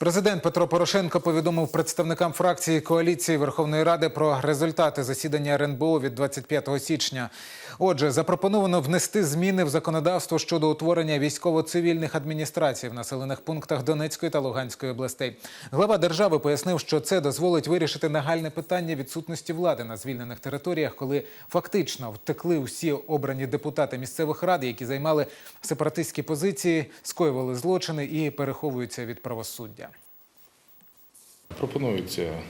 Президент Петро Порошенко повідомив представникам фракції коаліції Верховної Ради про результати засідання РНБО від 25 січня. Отже, запропоновано внести зміни в законодавство щодо утворення військово-цивільних адміністрацій в населених пунктах Донецької та Луганської областей. Глава держави пояснив, що це дозволить вирішити нагальне питання відсутності влади на звільнених територіях, коли фактично втекли усі обрані депутати місцевих рад, які займали сепаратистські позиції, скоювали злочини і переховуються від правосуддя. Пропонується е,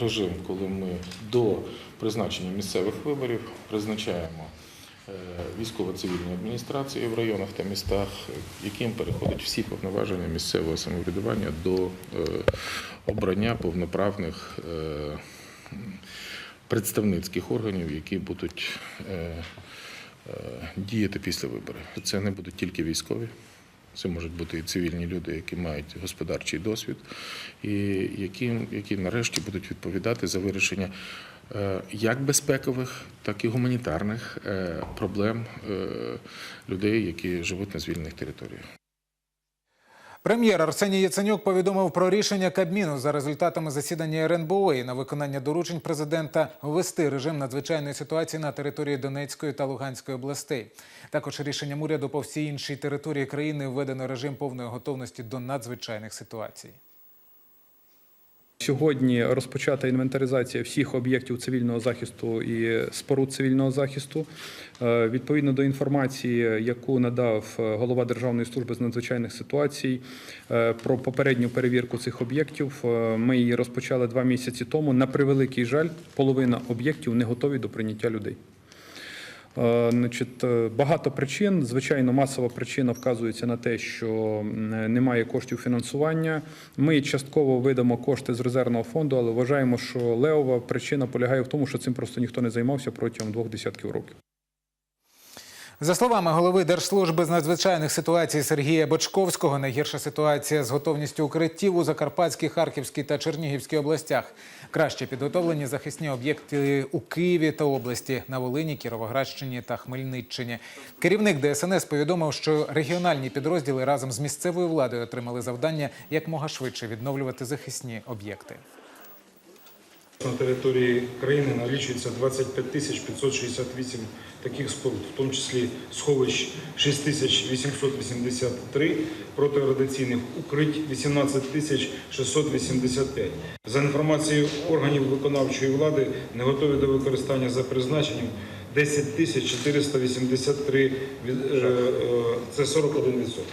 режим, коли ми до призначення місцевих виборів призначаємо е, військово-цивільні адміністрації в районах та містах, яким переходять всі повноваження місцевого самоврядування до е, обрання повноправних представницьких органів, які будуть діяти після виборів. Це не будуть тільки військові. Це можуть бути і цивільні люди, які мають господарчий досвід, і які, які нарешті будуть відповідати за вирішення е, як безпекових, так і гуманітарних е, проблем е, людей, які живуть на звільнених територіях. Прем'єр Арсеній Яценюк повідомив про рішення Кабміну за результатами засідання РНБО і на виконання доручень президента ввести режим надзвичайної ситуації на території Донецької та Луганської областей. Також рішенням уряду по всій іншій території країни введено режим повної готовності до надзвичайних ситуацій. Сьогодні розпочата інвентаризація всіх об'єктів цивільного захисту і споруд цивільного захисту. Е, Відповідно до інформації, яку надав е, голова Державної служби з надзвичайних ситуацій е, про попередню перевірку цих об'єктів, ми її розпочали два місяці тому. На превеликий жаль, половина об'єктів не готові до прийняття людей. Е, е, багато причин. Звичайно, масова причина вказується на те, що немає коштів фінансування. Ми частково видамо кошти з резервного фонду, але вважаємо, що левова причина полягає в тому, що цим просто ніхто не займався протягом двох десятків років. За словами голови Держслужби з надзвичайних ситуацій Сергія Бочковського, найгірша ситуація з готовністю укриттів у Закарпатській, Харківській та Чернігівській областях. Краще підготовлені захисні об'єкти у Києві та області, на Волині, Кіровоградщині та Хмельниччині. Керівник ДСНС повідомив, що регіональні підрозділи разом з місцевою владою отримали завдання якмога швидше відновлювати захисні об'єкти. На території країни налічується 25 тисяч 568 таких споруд, в тому числі сховищ 6 тисяч 883, протирадіаційних укрить 18 тисяч 685. За інформацією органів виконавчої влади, не готові до використання за призначенням 10 тисяч 483, від- е, е, це 41%.